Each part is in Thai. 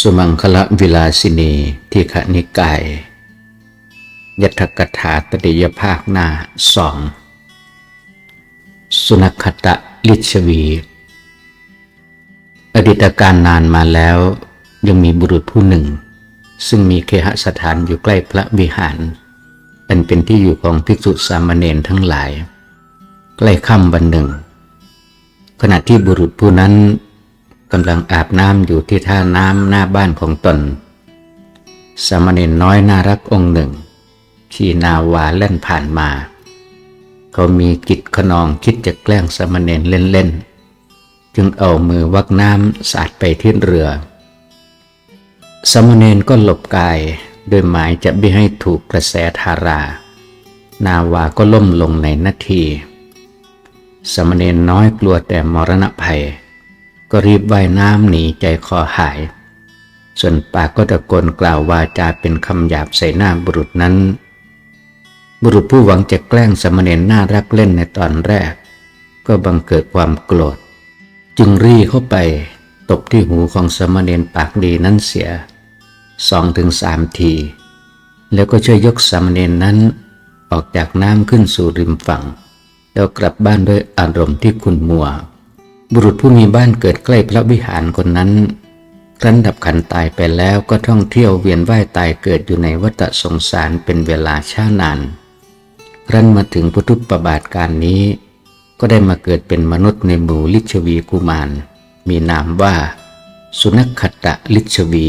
สุมังคละวิลาสินีที่ขนิกาย ยัตถกถาตติยภาคหน้าสอง สุนัขตะลิชวี อดีตการนานมาแล้ว ยังมีบุรุษผู้หนึ่ง ซึ่งมีเคหสถานอยู่ใกล้พระวิหาร อันเป็นที่อยู่ของภิกษุสามเณรทั้งหลาย ใกล้ค่ำวันหนึ่ง ขณะที่บุรุษผู้นั้น กำลังอาบน้ำอยู่ที่ท่าน้ำหน้าบ้านของตน สามเณรน้อยน่ารักองค์หนึ่ง ขี่นาวาเล่นผ่านมา เขามีกิจขนองคิดจะแกล้งสามเณรเล่นๆ จึงเอามือวักน้ำสาดไปที่เรือ สามเณรก็หลบกายโดยหมายจะไม่ให้ถูกกระแสธารา นาวาก็ล่มลงในนาทีสามเณรน้อยกลัวแต่มรณะภัย ก็รีบว่ายน้ำหนีใจคอหาย ส่วนปากก็ตะโกนกล่าววาจาเป็นคำหยาบใส่หน้าบุรุษนั้น บุรุษผู้หวังจะแกล้งสามเณรน่ารักเล่นในตอนแรก ก็บังเกิดความโกรธ จึงรีเข้าไปตบที่หูของสามเณรปากดีนั้นเสียสองถึงสามที แล้วก็ช่วยยกสามเณรนั้นออกจากน้ำขึ้นสู่ริมฝั่ง แล้วกลับบ้านด้วยอารมณ์ที่ขุ่นมัว บุรุษผู้มีบ้านเกิดใกล้พระวิหารคนนั้นครั้นดับขันตายไปแล้วก็ท่องเที่ยวเวียนว่ายตายเกิดอยู่ในวัฏสงสารเป็นเวลาช้านาน รันมาถึงพุทธุปบาทการนี้ ก็ได้มาเกิดเป็นมนุษย์ในหมู่ลิชวีกุมาร มีนามว่า สุนัขขตะลิชวี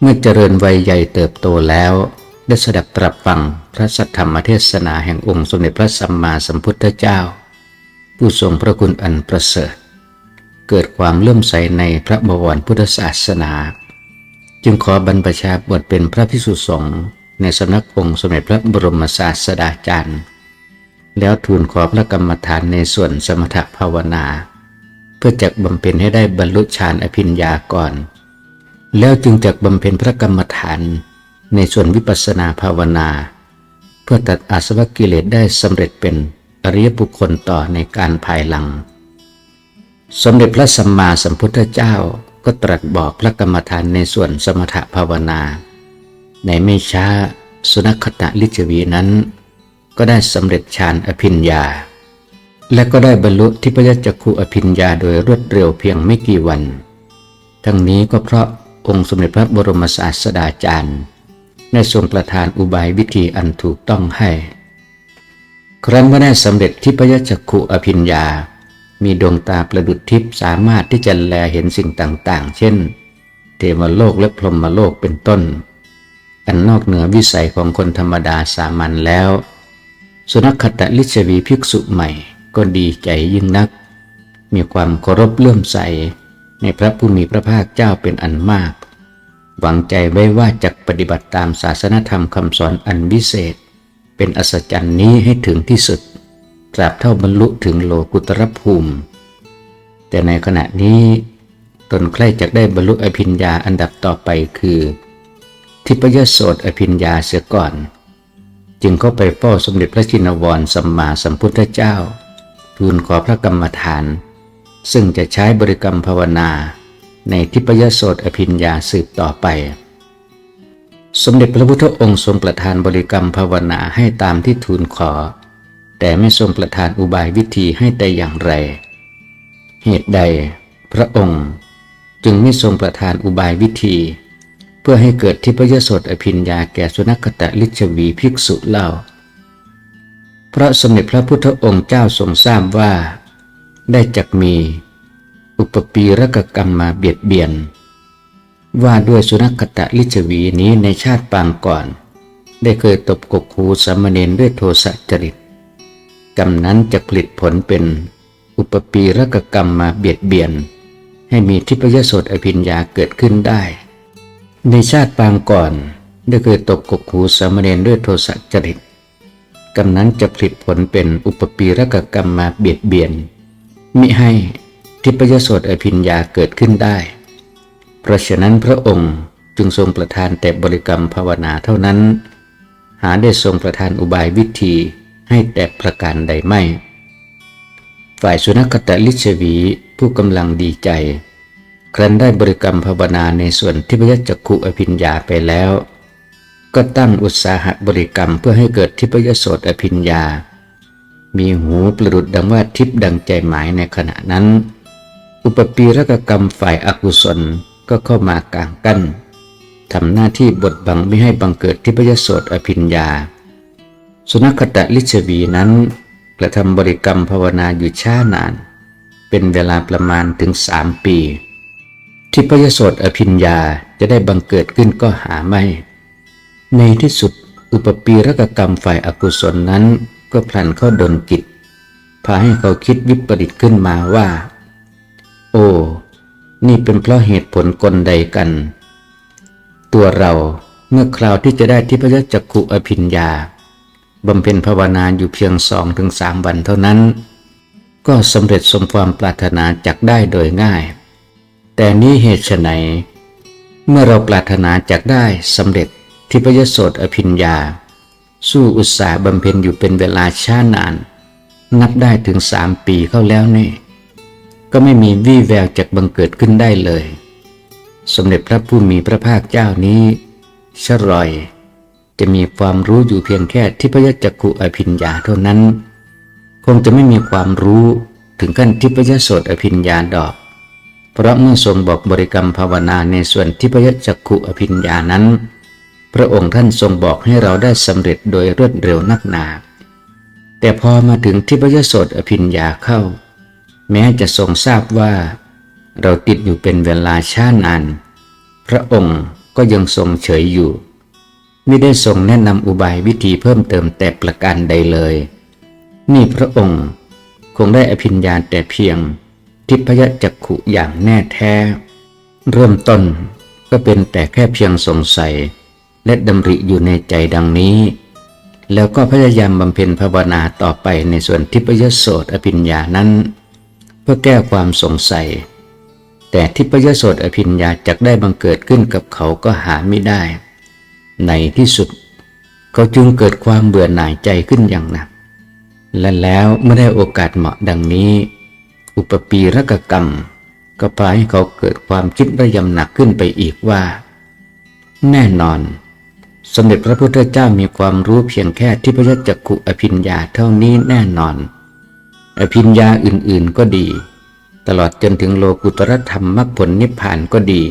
เมื่อเจริญวัยใหญ่เติบโตแล้ว ได้สดับตรับฟังพระสัทธรรมเทศนาแห่งองค์สมเด็จพระสัมมาสัมพุทธเจ้า ผู้ทรงพระคุณอันประเสริฐ เกิดความเลื่อมใสในพระบวรพุทธศาสนา จึงขอบรรพชาบวชเป็นพระพิสุสงฆ์ในสำนักองค์สมเด็จพระบรมศาสดาจารย์ แล้วทูลขอพระกรรมฐานในส่วนสมถภาวนา เพื่อจักบำเพ็ญให้ได้บรรลุฌานอภิญญาก่อน แล้วจึงจักบำเพ็ญพระกรรมฐานในส่วนวิปัสสนาภาวนา เพื่อตัดอาสวะกิเลสได้สำเร็จเป็น อริยบุคคลต่อในการภายหลัง สมเด็จพระสัมมาสัมพุทธเจ้าก็ตรัสบอกพระกรรมฐานในส่วนสมถภาวนา ในไม่ช้าสุนัขตะลิจวีนั้น ก็ได้สำเร็จฌานอภิญญา และก็ได้บรรลุทิพยจักขุอภิญญาโดยรวดเร็วเพียงไม่กี่วัน ทั้งนี้ก็เพราะองค์สมเด็จพระบรมศาสดาจารย์ ได้ทรงประทานอุบายวิธีอันถูกต้องให้ ครั้นเมื่อได้สำเร็จทิพยจักขุอภิญญา มีดวงตาประดุดทิพย์สามารถที่จะแลเห็นสิ่งต่างๆ เช่น เทวโลกและพรหมโลกเป็นต้น อันนอกเหนือวิสัยของคนธรรมดาสามัญแล้ว สุนัขขตลิชวีภิกษุใหม่ก็ดีใจยิ่งนัก มีความเคารพเลื่อมใส ในพระผู้มีพระภาคเจ้าเป็นอันมาก หวังใจไว้ว่าจะปฏิบัติตามศาสนธรรมคำสอนอันวิเศษ เป็นอัศจรรย์นี้ให้ถึงที่สุดตราบเท่าบรรลุถึงโลกุตรภูมิ แต่ในขณะนี้ตนใคร่จะได้บรรลุอภิญญาอันดับต่อไปคือ ทิพยโสตอภิญญาเสียก่อน จึงเข้าไปเฝ้าสมเด็จพระจินวรสัมมาสัมพุทธเจ้า ทูลขอพระกรรมฐาน ซึ่งจะใช้บริกรรมภาวนา ในทิพยโสตอภิญญาสืบต่อไป สมเด็จพระพุทธองค์ทรงประทานบริกรรมภาวนาให้ตามที่ทูลขอ แต่ไม่ทรงประทานอุบายวิธีให้แต่อย่างไร เหตุใด พระองค์จึงไม่ทรงประทานอุบายวิธี เพื่อให้เกิดทิพยโสตอภิญญาแก่สุนัขตะลิชวีภิกษุเล่าเพราะสมเด็จพระพุทธองค์เจ้าทรงทราบว่า ได้จักมี อุปปีรกกรรมมาเบียดเบียน ว่าด้วยสุนัขตะลิชวีนี้ในชาติปางก่อน ได้เคยตบกกหูสามเณรด้วยโทสะจริตกรรมนั้นจะผลิตผลเป็นอุปปีรกกรรมมาเบียดเบียน ให้มีทิพยโสตอภิญญาเกิดขึ้นได้ ในชาติปางก่อน ได้เคยตบกกหูสามเณรด้วยโทสะจริตกรรมนั้นจะผลิตผลเป็นอุปปีรกกรรมมาเบียดเบียนมิให้ทิพยโสตอภิญญาเกิดขึ้นได้ เพราะฉะนั้นพระองค์จึงทรงประทานแต่บริกรรมภาวนาเท่านั้น หาได้ทรงประทานอุบายวิธีให้แต่ประการใดไม่ ฝ่ายสุนัขตะลิชวีผู้กำลังดีใจ ครั้นได้บริกรรมภาวนาในส่วนทิพยจักขุอภิญญาไปแล้ว ก็ตั้งอุตสาหะบริกรรมเพื่อให้เกิดทิพยโสตอภิญญา มีหูประดุดดังว่าทิพดังใจหมายในขณะนั้น อุปปีรกกรรมฝ่ายอากุศล ก็เข้ามากลางกั้นทำหน้าที่บดบังไม่ให้บังเกิดทิพยโสตอภิญญา สุนัขตะลิชวีนั้นกระทำบริกรรมภาวนาอยู่ช้านาน เป็นเวลาประมาณถึงสามปี ทิพยโสตอภิญญาจะได้บังเกิดขึ้นก็หาไม่ ในที่สุดอุปปีรกกรรมฝ่ายอากุศลนั้นก็พลันเข้าดนจิตพาให้เขาคิดวิปริตขึ้นมาว่า โอ้ นี่เป็นเพราะเหตุผลกลใดกัน ตัวเราเมื่อคราวที่จะได้ทิพยจักขุอภิญญาบำเพ็ญภาวนาอยู่เพียงสองถึงสามวันเท่านั้น ก็สำเร็จสมความปรารถนาจักได้โดยง่าย แต่นี้เหตุไฉนเมื่อเราปรารถนาจักได้สำเร็จทิพยโสตอภิญญา สู้อุตสาห์บำเพ็ญอยู่เป็นเวลาช้านาน นับได้ถึงสามปีเข้าแล้วนี่ ก็ไม่มีวี่แววจากบังเกิดขึ้นได้เลย สมเด็จพระผู้มีพระภาคเจ้านี้ชรอย จะมีความรู้อยู่เพียงแค่ทิพยจักขุอภิญญาเท่านั้น คงจะไม่มีความรู้ถึงขั้นทิพยโสตอภิญญาดอก เพราะเมื่อทรงบอกบริกรรมภาวนาในส่วนทิพยจักขุอภิญญานั้น พระองค์ท่านทรงบอกให้เราได้สำเร็จโดยรวดเร็วนักหนา แต่พอมาถึงทิพยโสตอภิญญาเข้า แม้จะทรงทราบว่า เราติดอยู่เป็นเวลาช้านาน พระองค์ก็ยังทรงเฉยอยู่ ไม่ได้ทรงแนะนำอุบายวิธีเพิ่มเติมแต่ประการใดเลย นี่พระองค์คงได้อภิญญาแต่เพียง ทิพยจักขุอย่างแน่แท้ เริ่มต้นก็เป็นแต่แค่เพียงสงสัย และดำริอยู่ในใจดังนี้ แล้วก็พยายามบำเพ็ญภาวนาต่อไปในส่วนทิพยโสตอภิญญานั้น เพื่อแก้ความสงสัย แต่ทิพยโสตอภิญญาจักได้บังเกิดขึ้นกับเขาก็หาไม่ได้ ในที่สุด เขาจึงเกิดความเบื่อหน่ายใจขึ้นอย่างหนักและแล้วเมื่อได้โอกาสเหมาะดังนี้ อุปปีรกกรรม ก็พาให้เขาเกิดความคิดระยำหนักขึ้นไปอีกว่า แน่นอน สมเด็จพระพุทธเจ้ามีความรู้เพียงแค่ทิพยจักขุอภิญญาเท่านี้แน่นอน อภิญญาอื่นๆก็ดี ตลอดจนถึงโลกุตรธรรมมรรคผลนิพพานก็ดี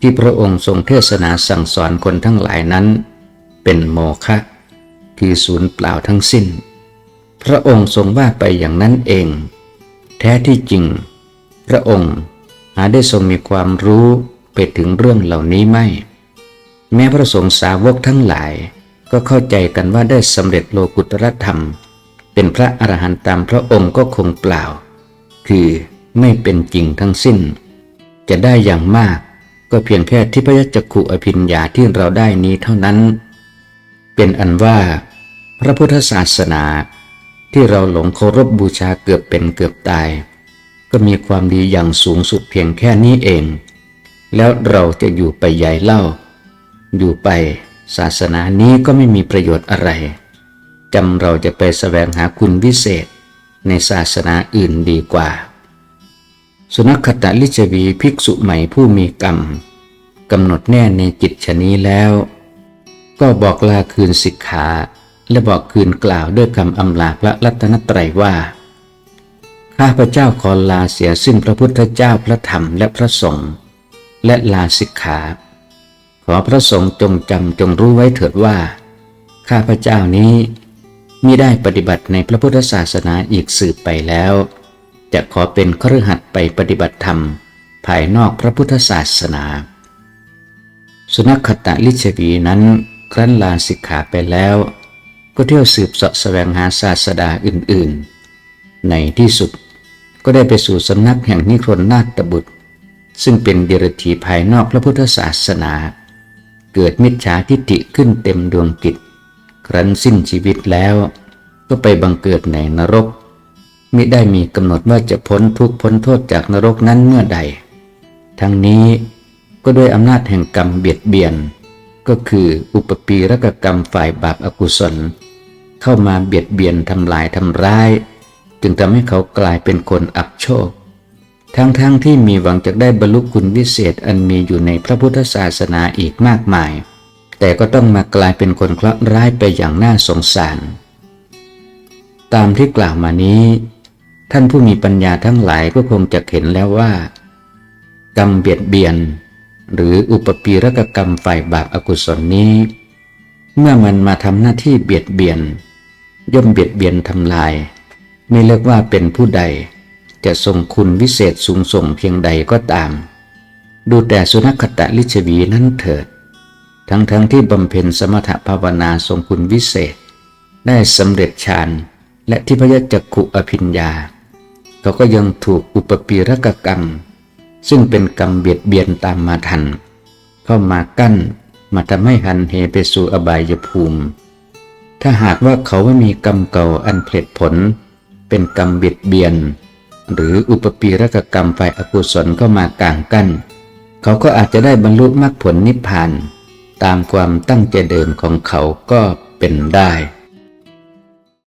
ที่พระองค์ทรงเทศนาสั่งสอนคนทั้งหลายนั้น เป็นโมฆะคือศูนย์เปล่าทั้งสิ้น พระองค์ทรงว่าไปอย่างนั้นเอง แท้ที่จริง พระองค์หาได้ทรงมีความรู้ไปถึงเรื่องเหล่านี้ไม่ แม้พระสงฆ์สาวกทั้งหลายก็เข้าใจกันว่าได้สำเร็จโลกุตรธรรม เป็นพระอรหันต์ตามพระองค์ก็คงเปล่า คือไม่เป็นจริงทั้งสิ้น จะได้อย่างมาก ก็เพียงแค่ทิพยจักขุอภิญญาที่เราได้นี้เท่านั้น เป็นอันว่า พระพุทธศาสนา ที่เราหลงเคารพบบูชาเกือบเป็นเกือบตาย ก็มีความดีอย่างสูงสุดเพียงแค่นี้เอง แล้วเราจะอยู่ไปใหญ่เล่า อยู่ไปศาสนานี้ก็ไม่มีประโยชน์อะไร จำเราจะไปแสวงหาคุณวิเศษในศาสนาอื่นดีกว่า สุนัขขตลิจวีภิกษุใหม่ผู้มีกรรมกำหนดแน่ในจิตชนี้แล้ว ก็บอกลาคืนสิกขาและบอกคืนกล่าวด้วยคำอำลาพระรัตนตรัยว่า ข้าพระเจ้าขอลาเสียสิ้นพระพุทธเจ้าพระธรรมและพระสงฆ์และลาสิกขา ขอพระสงฆ์จงจำจงรู้ไว้เถิดว่า ข้าพระเจ้านี้ มิได้ปฏิบัติในพระพุทธศาสนาอีกสืบไปแล้ว จะขอเป็นครือขัดไปปฏิบัติธรรม ภายนอกพระพุทธศาสนา สุนัขขตะลิชวีนั้นครั้นลาสิกขาไปแล้ว ก็เที่ยวสืบเสาะแสวงหาศาสดาอื่นๆ ในที่สุดก็ได้ไปสู่สำนักแห่งนิครนนาตบุตร ซึ่งเป็นเดรัจฉีภายนอกพระพุทธศาสนา เกิดมิจฉาทิฏฐิขึ้นเต็มดวงกิจ ครั้นสิ้นชีวิตแล้ว ก็ไปบังเกิดในนรกมิได้มีกำหนดว่าจะพ้นทุกพ้นโทษจากนรกนั้นเมื่อใด ทั้งนี้ก็ด้วยอำนาจแห่งกรรมเบียดเบียน ก็คืออุปปีรกกรรมฝ่ายบาปอากุศล เข้ามาเบียดเบียนทำลายทำร้าย จึงทำให้เขากลายเป็นคนอับโชค ทั้งๆทที่มีหวังจะได้บรรลุคุณวิเศษอันมีอยู่ในพระพุทธศาสนาอีกมากมาย แต่ก็ต้องมากลายเป็นคนเคราะห์ร้ายไปอย่างน่าสงสาร ตามที่กล่าวมานี้ ท่านผู้มีปัญญาทั้งหลายก็คงจะเห็นแล้วว่า กรรมเบียดเบียน หรืออุปปีรกกรรมฝ่ายบาปอากุศลนี้ เมื่อมันมาทำหน้าที่เบียดเบียน ย่อมเบียดเบียนทำลาย ไม่เลือกว่าเป็นผู้ใด จะทรงคุณวิเศษสูงส่งเพียงใดก็ตาม ดูแต่สุนัขตะลิชวีนั้นเถิด ทั้งๆทที่บำเพ็ญสมถภาวนาทรงคุณวิเศษ ได้สำเร็จฌานและที่พยจักขุอภิญญา เขาก็ยังถูกอุปปีรกกรรม ซึ่งเป็นกรรมเบียดเบียนตามมาทัน เข้ามากั้นมาทำให้หันเหไปสู่อบายภูมิ ถ้าหากว่าเขาไม่มีกรรมเก่าอันเพลิดผล เป็นกรรมเบียดเบียน หรืออุปปีรกกรรมฝ่ายอกุศลเข้ามากางกั้น เขาก็อาจจะได้บรรลุมรรคผลนิพพาน ตามความตั้งใจเดิมของเขาก็เป็นได้